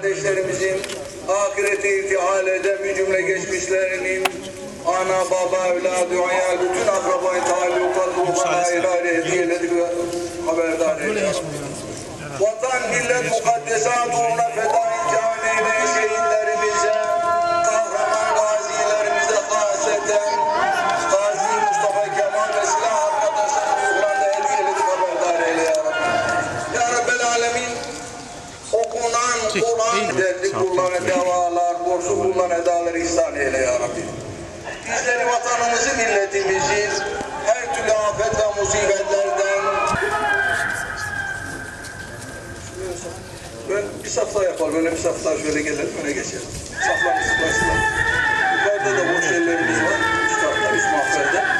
kardeşlerimizin ahirete irtihal eden bir cümle geçmişlerinin ana, baba, evladı, ayal, bütün akrabayı talukat, ruhana helal hediyeledik ve haberdar eyle. Vatan, millet, mukaddesat uğruna fedai edaları ihsan eyle ya Rabbi. Bizleri vatanımızı, milletimizi her türlü afet ve musibetlerden ben bir safta yapalım, öyle bir safta şöyle gelelim, öne geçelim. Saflarımız başlar. Yukarıda da boş yerlerimiz var. Üst tarafta, üst mahferde.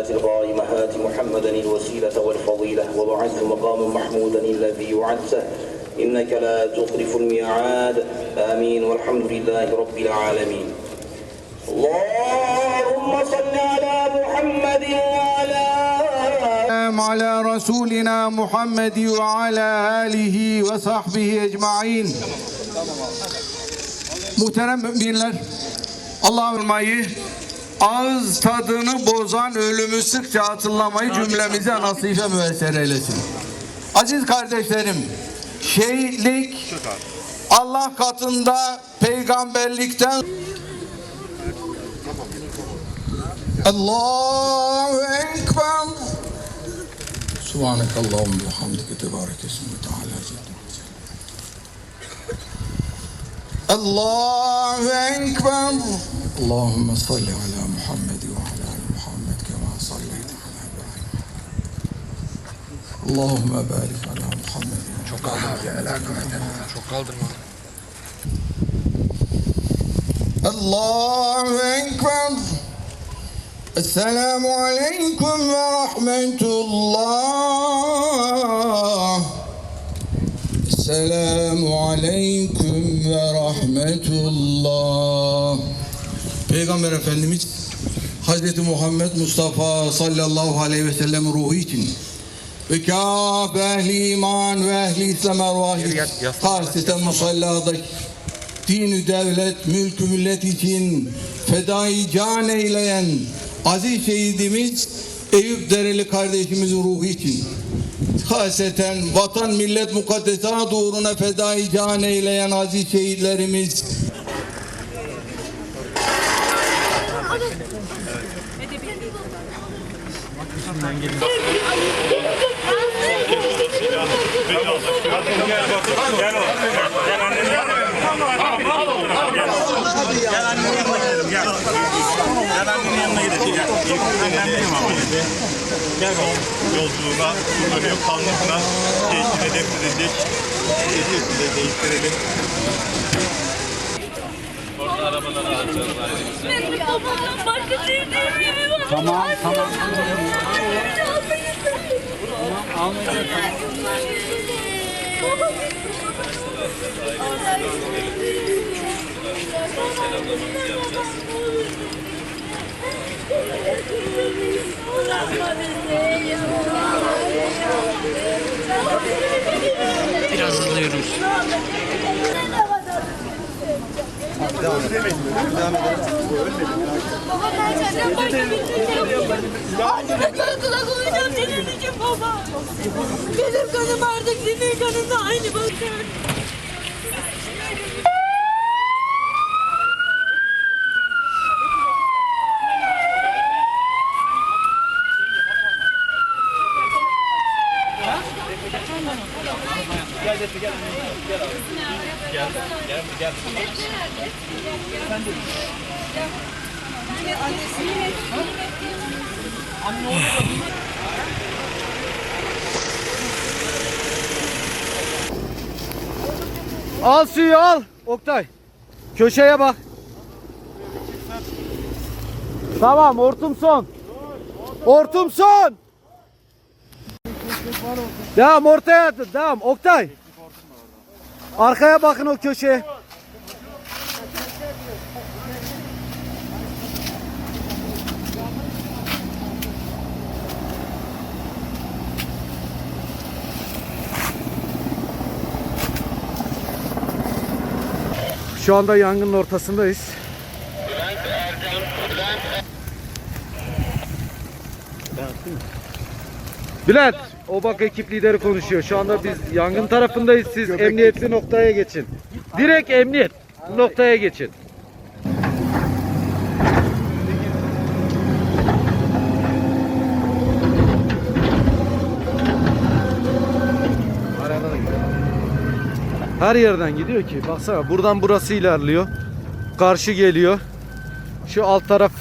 والصلاة القائمة هات محمدا الوسيلة والفضيلة وبعث مقام محمودا الذي وعدته إنك لا تخلف الميعاد. آمين والحمد لله رب العالمين. اللهم صل على محمد وعلى على رسولنا محمد وعلى آله sahbihi ecmain. Muhterem müminler, Allah'ın mayı ağız tadını bozan ölümü sıkça hatırlamayı cümlemize nasife müesser eylesin. Aziz kardeşlerim, şehitlik Allah katında peygamberlikten Allahu Ekber. Subhanak Allahümme ve hamdike tebarek esmu teala. Allahu Ekber اللهم صل على محمد وعلى آل محمد كما صليت على محمد اللهم بارك على محمد الله أكبر. السلام عليكم ورحمة الله. السلام عليكم ورحمة الله. Peygamber Efendimiz Hazreti Muhammed Mustafa sallallahu aleyhi ve sellem ruhu için ve kâf ehli iman ve ehli İslam ervahi karseten musalladaki dini devlet, mülkü millet için fedai can eyleyen aziz şehidimiz Eyüp Dereli kardeşimizin ruhu için haseten vatan millet mukaddesat uğruna fedai can eyleyen aziz şehitlerimiz Gel yolculuğuna, dönüyor kalmasına, keyfine defnedecek. Hediyesini de değiştirelim. Var. Tamam tamam. Biraz hızlı yürümüş. Baba ben senden başka bir şey karakola koyacağım için baba. Benim kanım artık senin kanınla aynı bakar. Al suyu al Oktay. Köşeye bak. Tamam hortum son. Hortum son. Devam ortaya atın. Devam Oktay. Arkaya bakın o köşeye. Şu anda yangının ortasındayız. Bülent, Obak ekip lideri konuşuyor. Şu anda biz yangın tarafındayız. Siz emniyetli noktaya geçin. Direkt emniyet noktaya geçin. Her yerden gidiyor ki. Baksana buradan burası ilerliyor. Karşı geliyor. Şu alt taraf